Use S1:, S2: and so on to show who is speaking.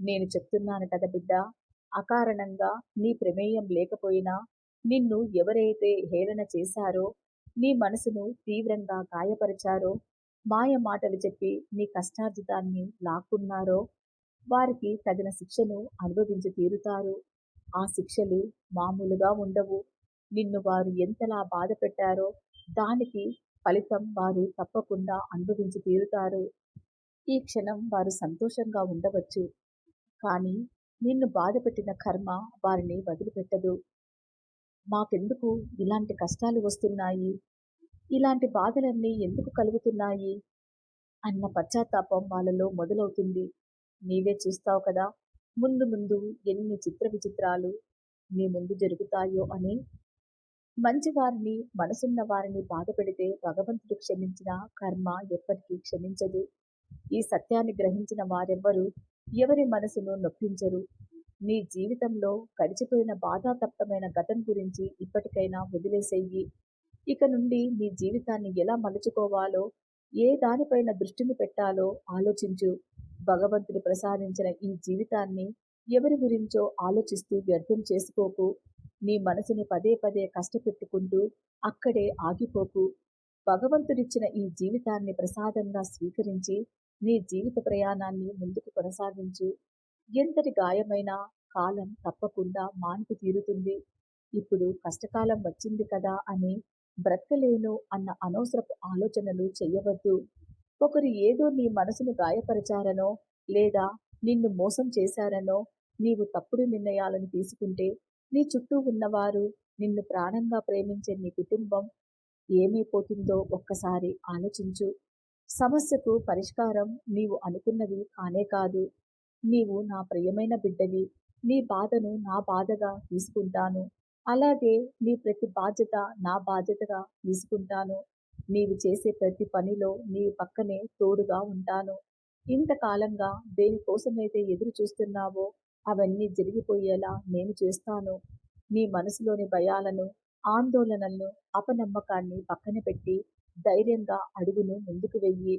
S1: నేను చెప్తున్నాను కదా బిడ్డ అకారణంగా నీ ప్రమేయం లేకపోయినా నిన్ను ఎవరైతే హేళన చేశారో నీ మనసును తీవ్రంగా గాయపరిచారో మాయ మాటలు చెప్పి నీ కష్టార్జితాన్ని లాక్కున్నారో వారికి తగిన శిక్షను అనుభవించి తీరుతారు. ఆ శిక్షలు మామూలుగా ఉండవు. నిన్ను వారు ఎంతలా బాధ పెట్టారో దానికి ఫలితం వారు తప్పకుండా అనుభవించి తీరుతారు. ఈ క్షణం వారు సంతోషంగా ఉండవచ్చు. కానీ నిన్ను బాధపెట్టిన కర్మ వారిని వదిలిపెట్టదు. మాకెందుకు ఇలాంటి కష్టాలు వస్తున్నాయి? ఇలాంటి బాధలన్నీ ఎందుకు కలుగుతున్నాయి? అన్న పశ్చాత్తాపం వాళ్ళలో మొదలవుతుంది. నీవే చూస్తావు కదా ముందు ముందు ఎన్ని చిత్ర విచిత్రాలు నీ ముందు జరుగుతాయో అని. మంచి వారిని మనసున్న వారిని బాధ పెడితే భగవంతుడు క్షమించిన కర్మ ఎప్పటికీ క్షమించదు. ఈ సత్యాన్ని గ్రహించిన వారెవ్వరూ ఎవరి మనసును నొప్పించరు. నీ జీవితంలో గడిచిపోయిన బాధాతప్తమైన గతం గురించి ఇప్పటికైనా వదిలేసేయి. ఇక నుండి నీ జీవితాన్ని ఎలా మలుచుకోవాలో ఏ దానిపైన దృష్టిని పెట్టాలో ఆలోచించు. భగవంతుడు ప్రసాదించిన ఈ జీవితాన్ని ఎవరి గురించో ఆలోచిస్తూ వ్యర్థం చేసుకోకు. నీ మనసును పదే పదే కష్టపెట్టుకుంటూ అక్కడే ఆగిపోకు. భగవంతుడిచ్చిన ఈ జీవితాన్ని ప్రసాదంగా స్వీకరించి నీ జీవిత ప్రయాణాన్ని ముందుకు కొనసాగించు. ఎంతటి గాయమైనా కాలం తప్పకుండా మానుకు తీరుతుంది. ఇప్పుడు కష్టకాలం వచ్చింది కదా అని బ్రతకలేను అన్న అనవసరపు ఆలోచనలు చెయ్యవద్దు ఒకరు ఏదో నీ మనసును గాయపరిచారనో లేదా నిన్ను మోసం చేశారనో నీవు తప్పుడు నిర్ణయాలను తీసుకుంటే నీ చుట్టూ ఉన్నవారు నిన్ను ప్రాణంగా ప్రేమించే నీ కుటుంబం ఏమైపోతుందో ఒక్కసారి ఆలోచించు. సమస్యకు పరిష్కారం నీవు అనుకున్నది కానే కాదు. నీవు నా ప్రియమైన బిడ్డవి. నీ బాధను నా బాధగా తీసుకుంటాను. అలాగే నీ ప్రతి బాధ్యత నా బాధ్యతగా తీసుకుంటాను. నీవు చేసే ప్రతి పనిలో నీ పక్కనే తోడుగా ఉంటాను. ఇంతకాలంగా దేనికోసమైతే ఎదురు చూస్తున్నావో అవన్నీ జరిగిపోయేలా నేను చేస్తాను. నీ మనసులోని భయాలను ఆందోళనలను అపనమ్మకాన్ని పక్కన పెట్టి ధైర్యంగా అడుగును ముందుకు వెయ్యి.